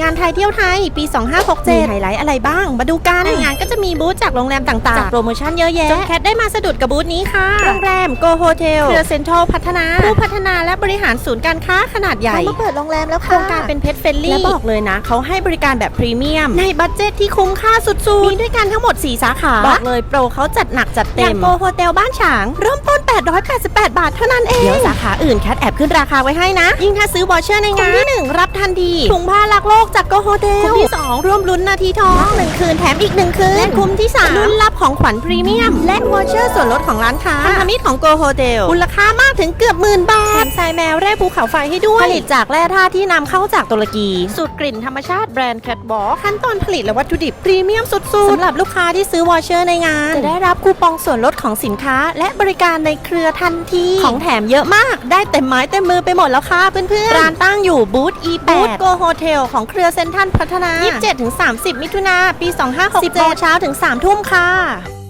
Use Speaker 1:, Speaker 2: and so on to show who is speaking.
Speaker 1: งานไทยเที่ยวไทยปี 2567มีไฮไลท์อะไรบ้าง มาดูกันในงานก็จะมีบูธจากโรงแรมต่างๆ จากโปรโมชั่นเยอะแยะจนแคทได้มาสะดุดกับบูธนี้ค่ะ โรงแรมโกโฮเทลเครือเซ็นทรัลพัฒนา ผู้พัฒนาและบริหารศูนย์การค้าขนาดใหญ่
Speaker 2: เขามาเปิดโรงแรมแล้ว
Speaker 1: โค
Speaker 2: ค่ะ
Speaker 1: รงการเป็นเพ t เฟ r นลี่และบอกเลยนะ เขาให้บริการแบบพรีเมียม ในบัตเจ็ตที่คุ้มค่าสุดๆ มีด้วยกันทั้งหมด 4 สาขา บอกเลยโปรเขาจัดหนักจัดเต็มอย่างโปรโฮเทลบ้านฉาง เริ่มต้น 888 บาทเท่านั้นเอง เดี๋ยวสาขาอื่นแคทแอบขึ้นราคาไว้ให้นะ ยิ่งถ้าซื้อวอเชอร์ในงานที่ 1 รับทันทีถุงผ้ารักโลกจากโกโฮเทลคุ้มที่ 2 ร่วมลุ้นนาทีทองหนึ่งคืนแถมอีกหนึ่งคืน และคุ้มที่ 3 ลุ้นรับของขวัญพรีเมียม และวอเชอร์ส่วนลดของร้านค้าพันธมิตรของโกโฮเทลมูลค่ามากถึงเกือบหมื่นบาทแถมทรายแมวแร่ภูเขาไฟให้ด้วยผลิตจากแร่ธาตุที่นำเข้าจากตุรกี สูตรกลิ่นธรรมชาติแบรนด์แคทบอขั้นตอนผลิตและวัตถุดิบพรีเมียมสุดๆสำหรับลูกค้าที่ซื้อวอเชอร์ในงานจะได้รับคูปองส่วนลดของสินค้าและบริการในเครือทันที ของแถมเยอะมาก ได้เต็มไม้เต็มมือไปหมดแล้วค่ะเพื่อนๆ ร้านตั้งอยู่บูธ E8 บูธโกโฮเทลของเครือเซ็นทรัลพัฒนา 27-30 มิถุนาปี 2567 10โมงเช้าถึง 3 ทุ่มค่ะ